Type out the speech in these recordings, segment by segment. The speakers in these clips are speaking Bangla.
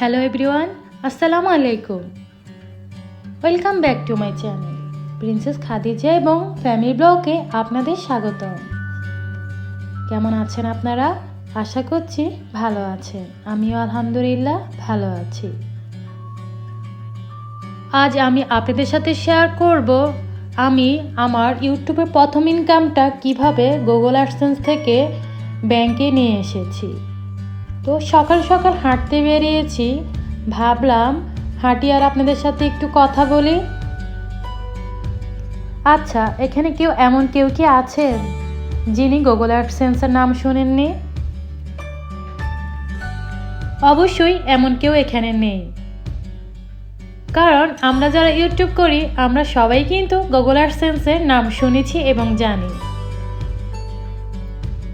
হ্যালো এভরিওয়ান আসসালামু আলাইকুম welcome back to my channel princess Khadija এবং ফ্যামিলি ব্লগে আপনাদের স্বাগত কেমন আছেন আপনারা? আশা করছি ভালো আছেন। আমিও আলহামদুলিল্লাহ ভালো আছি। আজ আমি আপনাদের সাথে শেয়ার করব, আমি আমার ইউটিউবে প্রথম ইনকামটা কীভাবে গুগল অ্যাডসেন্স থেকে ব্যাংকে নিয়ে এসেছি। তো সকাল সকাল হাঁটতে বেরিয়েছি, ভাবলাম হাঁটি আর আপনাদের সাথে একটু কথা বলি। আচ্ছা এখানে কেউ এমন কেউ কি আছেন যিনি গুগল অ্যাডসেন্সের নাম শুনেননি? অবশ্যই এমন কেউ এখানে নেই। কারণ আমরা যারা ইউটিউব করি, আমরা সবাই কিন্তু গুগল অ্যাডসেন্সের নাম শুনেছি এবং জানি।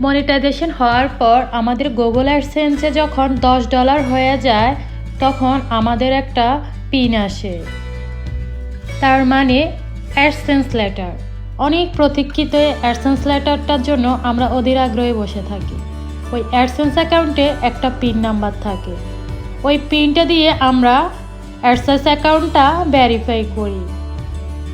মনিটাইজেশন হওয়ার পর আমাদের গুগল অ্যাডসেন্সে যখন দশ ডলার হয়ে যায়, তখন আমাদের একটা পিন আসে। তার মানে অ্যাডসেন্স লেটার অনেক প্রতীক্ষিত অ্যাডসেন্স লেটারটার জন্য আমরা অধীর আগ্রহে বসে থাকি। ওই অ্যাডসেন্স অ্যাকাউন্টে একটা পিন নাম্বার থাকে। ওই পিনটা দিয়ে আমরা অ্যাডসেন্স অ্যাকাউন্টটা ভেরিফাই করি।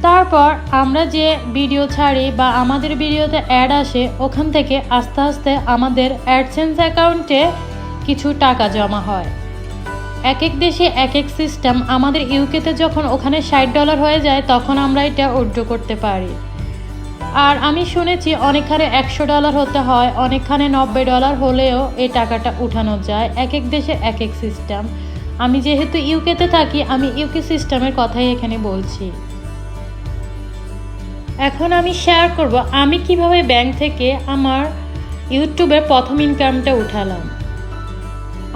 তারপর আমরা যে ভিডিও ছাড়ি বা আমাদের ভিডিওতে অ্যাড আসে, ওখান থেকে আস্তে আস্তে আমাদের অ্যাডসেন্স অ্যাকাউন্টে কিছু টাকা জমা হয়। এক এক দেশে এক এক সিস্টেম আমাদের ইউকেতে যখন ওখানে ষাট ডলার হয়ে যায়, তখন আমরা এটা উড্র করতে পারি। আর আমি শুনেছি অনেকখানে একশো ডলার হতে হয়, অনেকখানে নব্বই ডলার হলেও এই টাকাটা উঠানো যায় এক এক দেশে এক এক সিস্টেম আমি যেহেতু ইউকেতে থাকি, আমি ইউকে সিস্টেমের কথাই এখানে বলছি। এখন আমি শেয়ার করব, আমি কীভাবে ব্যাংক থেকে আমার ইউটিউবের প্রথম ইনকামটা উঠালাম।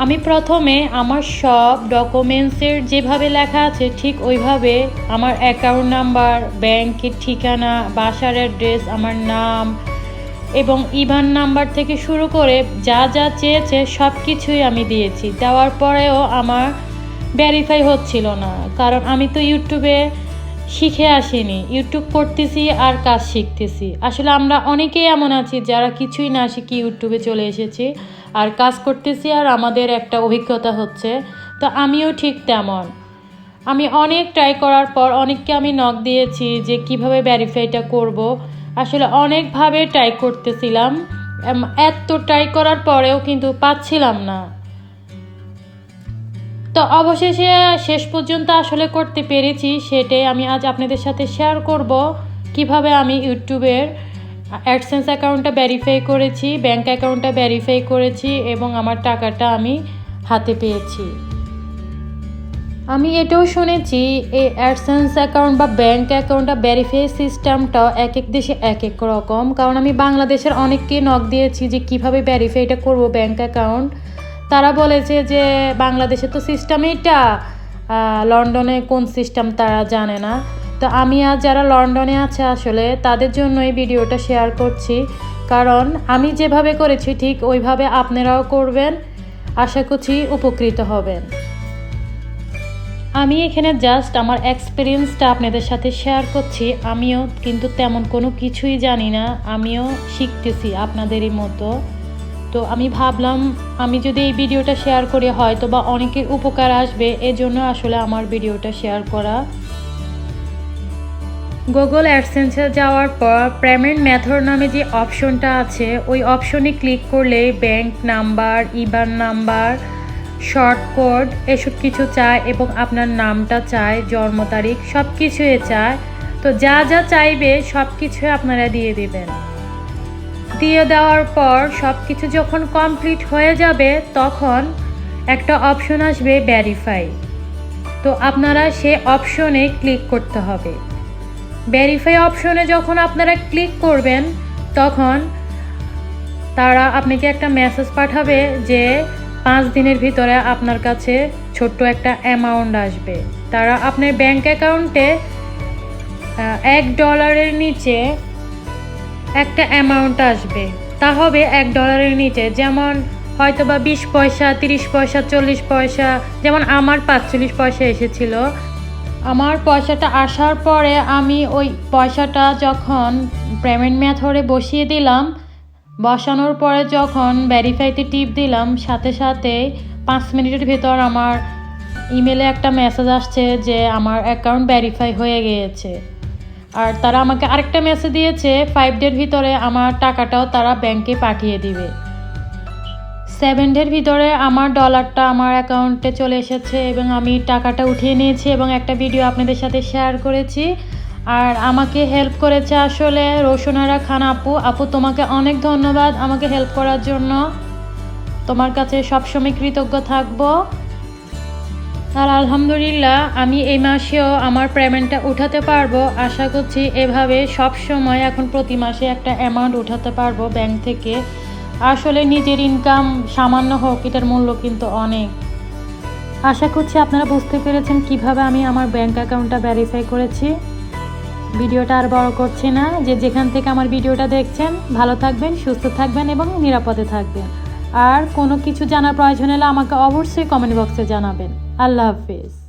আমি প্রথমে আমার সব ডকুমেন্টসের যেভাবে লেখা আছে, ঠিক ওইভাবে আমার অ্যাকাউন্ট নাম্বার ব্যাংকের ঠিকানা, বাসার অ্যাড্রেস আমার নাম এবং ইভান নাম্বার থেকে শুরু করে যা যা চেয়েছে সব কিছুই আমি দিয়েছি। দেওয়ার পরেও আমার ভেরিফাই হচ্ছিল না, কারণ আমি তো ইউটিউবে শিখে আসিনি ইউটিউব করতেছি আর কাজ শিখতেছি। আসলে আমরা অনেকেই এমন আছি যারা কিছুই না শিখি ইউটিউবে চলে এসেছি, আর কাজ করতেছি আর আমাদের একটা অভিজ্ঞতা হচ্ছে। তো আমিও ঠিক তেমন। আমি অনেক ট্রাই করার পর অনেককে আমি নক দিয়েছি যে কীভাবে ভ্যারিফাইটা করব। আসলে অনেকভাবে ট্রাই করতেছিলাম। এত ট্রাই করার পরেও কিন্তু পাচ্ছিলাম না। তো অবশেষে শেষ পর্যন্ত আসলে করতে পেরেছি সেটাই আমি আজ আপনাদের সাথে শেয়ার করব। কীভাবে আমি ইউটিউবের অ্যাডসেন্স অ্যাকাউন্টটা ভেরিফাই করেছি ব্যাঙ্ক অ্যাকাউন্টটা ভেরিফাই করেছি এবং আমার টাকাটা আমি হাতে পেয়েছি। আমি এটাও শুনেছি, এই অ্যাডসেন্স অ্যাকাউন্ট বা ব্যাংক অ্যাকাউন্টটা ভেরিফাই সিস্টেমটা এক এক দেশে এক এক রকম। কারণ আমি বাংলাদেশের অনেককে নক দিয়েছি যে কীভাবে ভেরিফাইটা করব ব্যাঙ্ক অ্যাকাউন্ট তারা বলেছে যে বাংলাদেশে তো সিস্টেম এটা। লন্ডনে কোন সিস্টেম তারা জানে না। তো আমি আর যারা লন্ডনে আছে আসলে, তাদের জন্য এই ভিডিওটা শেয়ার করছি। কারণ আমি যেভাবে করেছি, ঠিক ওইভাবে আপনারাও করবেন। আশা করছি উপকৃত হবেন। আমি এখানে জাস্ট আমার এক্সপিরিয়েন্সটা আপনাদের সাথে শেয়ার করছি। আমিও কিন্তু তেমন কোনো কিছুই জানি না। আমিও শিখতেছি আপনাদেরই মতো। তো আমি ভাবলাম, আমি যদি এই ভিডিওটা শেয়ার করি হয়তো বা অনেকের উপকার আসবে, এজন্য আসলে আমার ভিডিওটা শেয়ার করা। গুগল অ্যাডসেন্সে যাওয়ার পর পেমেন্ট মেথড নামে যে অপশনটা আছে, ওই অপশনে ক্লিক করলে bank number IBAN number short code এসব কিছু চায় এবং আপনার নামটা চায়, জন্ম তারিখ সব কিছুই চায়। তো যা যা চাইবে সব কিছুই আপনারা দিয়ে দিবেন। দিয়ে দেওয়ার পর সব কিছু যখন কমপ্লিট হয়ে যাবে, তখন একটা অপশন আসবে ভ্যারিফাই তো আপনারা সে অপশনে ক্লিক করতে হবে। ভেরিফাই অপশনে যখন আপনারা ক্লিক করবেন, তখন তারা আপনাকে একটা মেসেজ পাঠাবে যে পাঁচ দিনের ভিতরে আপনার কাছে ছোট্ট একটা অ্যামাউন্ট আসবে। তারা আপনার ব্যাংক অ্যাকাউন্টে এক ডলারের নিচে একটা অ্যামাউন্ট আসবে। তা হবে এক ডলারের নিচে। যেমন হয়তো বা বিশ পয়সা, তিরিশ পয়সা, চল্লিশ পয়সা, যেমন আমার পাঁচচল্লিশ পয়সা এসেছিল। আমার পয়সাটা আসার পরে আমি ওই পয়সাটা যখন পেমেন্ট মেথডে বসিয়ে দিলাম, বসানোর পরে যখন ভ্যারিফাইতে টিপ দিলাম, সাথে সাথে পাঁচ মিনিটের ভেতর আমার ইমেলে একটা মেসেজ আসছে যে আমার অ্যাকাউন্ট ভেরিফাই হয়ে গিয়েছে। আর তারা আমাকে আরেকটা মেসেজ দিয়েছে ফাইভ ডের ভিতরে আমার টাকাটাও তারা ব্যাংকে পাঠিয়ে দিবে। সেভেন ডের ভিতরে আমার ডলারটা আমার অ্যাকাউন্টে চলে এসেছে এবং আমি টাকাটা উঠিয়ে নিয়েছি এবং একটা ভিডিও আপনাদের সাথে শেয়ার করেছি। আর আমাকে হেল্প করেছে আসলে রোশনারা খান আপু। আপু, তোমাকে অনেক ধন্যবাদ আমাকে হেল্প করার জন্য। তোমার কাছে সবসময় কৃতজ্ঞ থাকব। আর আলহামদুলিল্লাহ, আমি এই মাসেও আমার পেমেন্টটা উঠাতে পারব। আশা করছি এভাবে সব সময় এখন প্রতি মাসে একটা অ্যামাউন্ট উঠাতে পারব ব্যাংক থেকে। আসলে নিজের ইনকাম সামান্য হোক, এটার মূল্য কিন্তু অনেক। আশা করছি আপনারা বুঝতে পেরেছেন কীভাবে আমি আমার ব্যাংক অ্যাকাউন্টটা ভেরিফাই করেছি। ভিডিওটা আর বড় করছি না, যে যেখান থেকে আমার ভিডিওটা দেখছেন, ভালো থাকবেন, সুস্থ থাকবেন এবং নিরাপদে থাকবেন। আর কোনো কিছু জানার প্রয়োজন হলে আমাকে অবশ্যই কমেন্ট বক্সে জানাবেন। আল্লাহ হাফিজ।